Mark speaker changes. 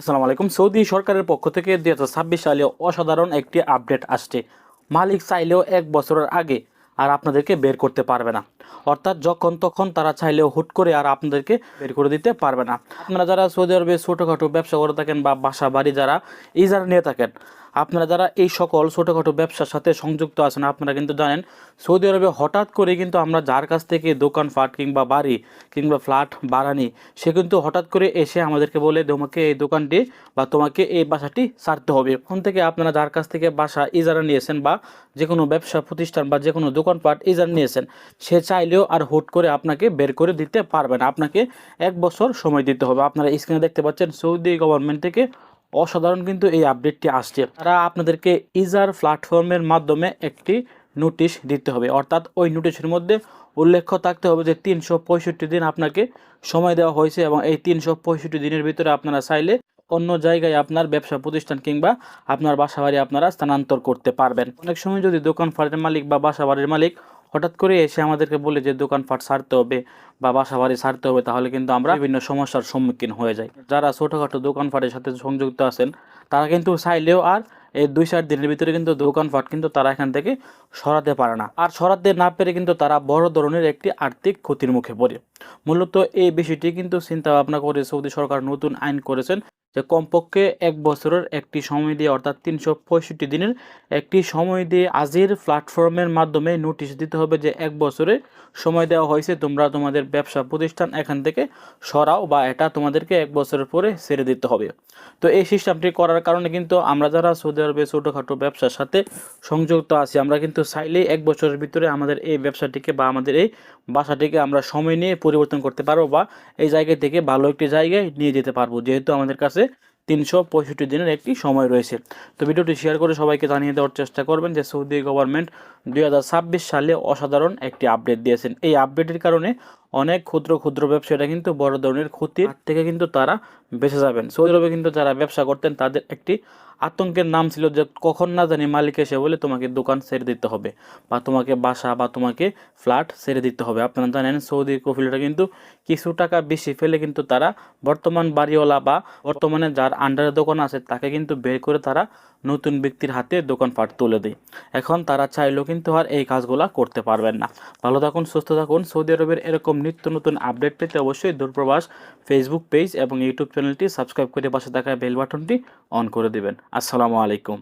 Speaker 1: আসসালামু আলাইকুম। সৌদি সরকারের পক্ষ থেকে দু হাজার ছাব্বিশ সালে অসাধারণ একটি আপডেট আসছে। মালিক চাইলেও এক বছরের আগে আর আপনাদেরকে বের করতে পারবে না। অর্থাৎ যখন তখন তারা চাইলেও হুট করে আর আপনাদেরকে বের করে দিতে পারবে না। আপনারা যারা সৌদি আরবে ছোটোখাটো ব্যবসা করে থাকেন বা বাসা বাড়ি যারা ইজারা নিয়ে থাকেন, আপনারা যারা এই সকল ছোটোখাটো ব্যবসার সাথে সংযুক্ত আছেন, আপনারা কিন্তু জানেন, সৌদি আরবে হঠাৎ করে কিন্তু আমরা যার কাছ থেকে দোকান ফাট কিংবা বাড়ি কিংবা ফ্ল্যাট বাড়ানি সে কিন্তু হঠাৎ করে এসে আমাদেরকে বলে, তোমাকে এই দোকানটি বা তোমাকে এই বাসাটি ছাড়তে হবে। এখন থেকে আপনারা যার কাছ থেকে বাসা ইজারা নিয়েছেন বা যে কোনো ব্যবসা প্রতিষ্ঠান বা যে কোনো দোকানপাট ইজারা নিয়েছেন, সে চাইলেও আর হুট করে আপনাকে বের করে দিতে পারবে না। আপনাকে এক বছর সময় দিতে হবে। আপনারা স্ক্রিনে দেখতে পাচ্ছেন সৌদি গভর্নমেন্ট থেকে অসাধারণ কিন্তু এই আপডেটটি আসছে। তারা আপনাদেরকে ইজার প্ল্যাটফর্মের মাধ্যমে একটি নোটিশ দিতে হবে। অর্থাৎ ওই নোটিশের মধ্যে উল্লেখ্য থাকতে হবে যে তিনশো পঁয়ষট্টি দিন আপনাকে সময় দেওয়া হয়েছে এবং এই তিনশো পঁয়ষট্টি দিনের ভিতরে আপনারা চাইলে অন্য জায়গায় আপনার ব্যবসা প্রতিষ্ঠান কিংবা আপনার বাসা বাড়ি আপনারা স্থানান্তর করতে পারবেন। অনেক সময় যদি দোকান ফাটের মালিক বা বাসা বাড়ির মালিক হঠাৎ করে এসে আমাদেরকে বলে যে, দোকানপাট ছাড়তে হবে বা বাসা বাড়ি ছাড়তে হবে, তাহলে কিন্তু আমরা বিভিন্ন সমস্যার সম্মুখীন হয়ে যাই। যারা ছোটোখাটো দোকানপাটের সাথে সংযুক্ত আছেন, তারা কিন্তু চাইলেও আর এই দুই চার দিনের ভিতরে কিন্তু দোকানপাট কিন্তু তারা এখান থেকে সরাতে পারে না। আর সরাতে না পেরে কিন্তু তারা বড় ধরনের একটি আর্থিক ক্ষতির মুখে পড়ে। মূলত এই বিষয়টি কিন্তু চিন্তা ভাবনা করে সৌদি সরকার নতুন আইন করেছেন। যে কমপক্ষে এক বছরের একটি সময় দিয়ে, অর্থাৎ তিনশো পঁয়ষট্টি দিনের একটি সময় দিয়ে আজির প্ল্যাটফর্মের মাধ্যমে নোটিশ দিতে হবে যে এক বছরে সময় দেওয়া হয়েছে, তোমরা তোমাদের ব্যবসা প্রতিষ্ঠান এখান থেকে সরাও বা এটা তোমাদেরকে এক বছরের পরে ছেড়ে দিতে হবে। তো এই সিস্টেমটি করার কারণে কিন্তু আমরা যারা সৌদি আরবে ছোটোখাটো ব্যবসার সাথে সংযুক্ত আছি, আমরা কিন্তু চাইলেই এক বছরের ভিতরে আমাদের এই ব্যবসাটিকে বা আমাদের এই বাসাটিকে আমরা সময় নিয়ে পরিবর্তন করতে পারব বা এই জায়গা থেকে ভালো একটি জায়গায় নিয়ে যেতে পারব, যেহেতু আমাদের কাছে তিনশো পঁয়ষট্টি দিনের একটি সময় রয়েছে। তো ভিডিওটি শেয়ার করে সবাইকে জানিয়ে দেওয়ার চেষ্টা করবেন যে সৌদি গভর্নমেন্ট দুই হাজার ছাব্বিশ সালে অসাধারণ একটি আপডেট দিয়েছেন। এই আপডেটের কারণে অনেক ক্ষুদ্র ক্ষুদ্র ব্যবসায়ীরা কিন্তু বড় ধরনের ক্ষতির থেকে কিন্তু তারা বেঁচে যাবেন। সৌদি আরবে কিন্তু যারা ব্যবসা করতেন, তাদের একটি আতঙ্কের নাম ছিল যে কখন না জানি মালিক এসে বলে তোমাকে দোকান ছেড়ে দিতে হবে বা তোমাকে বাসা বা তোমাকে ফ্ল্যাট ছেড়ে দিতে হবে। আপনারা জানেন সৌদি কফিলটা কিন্তু কিছু টাকা বেশি ফেলে কিন্তু তারা বর্তমান বাড়িওয়ালা বা বর্তমানে যার আন্ডারে দোকান আছে, তাকে কিন্তু বের করে তারা নতুন ব্যক্তির হাতে দোকান দোকানপাট তুলে দেয়। এখন তারা চাইলেও কিন্তু আর এই কাজগুলো করতে পারবেন না। ভালো থাকুন, সুস্থ থাকুন। সৌদি আরবের এরকম নিত্য নতুন আপডেট পেতে অবশ্যই দূরপ্রবাস ফেসবুক পেজ এবং ইউটিউব চ্যানেলটি সাবস্ক্রাইব করে পাশে থাকা বেল বাটনটি অন করে দেবেন। আসসালামু আলাইকুম।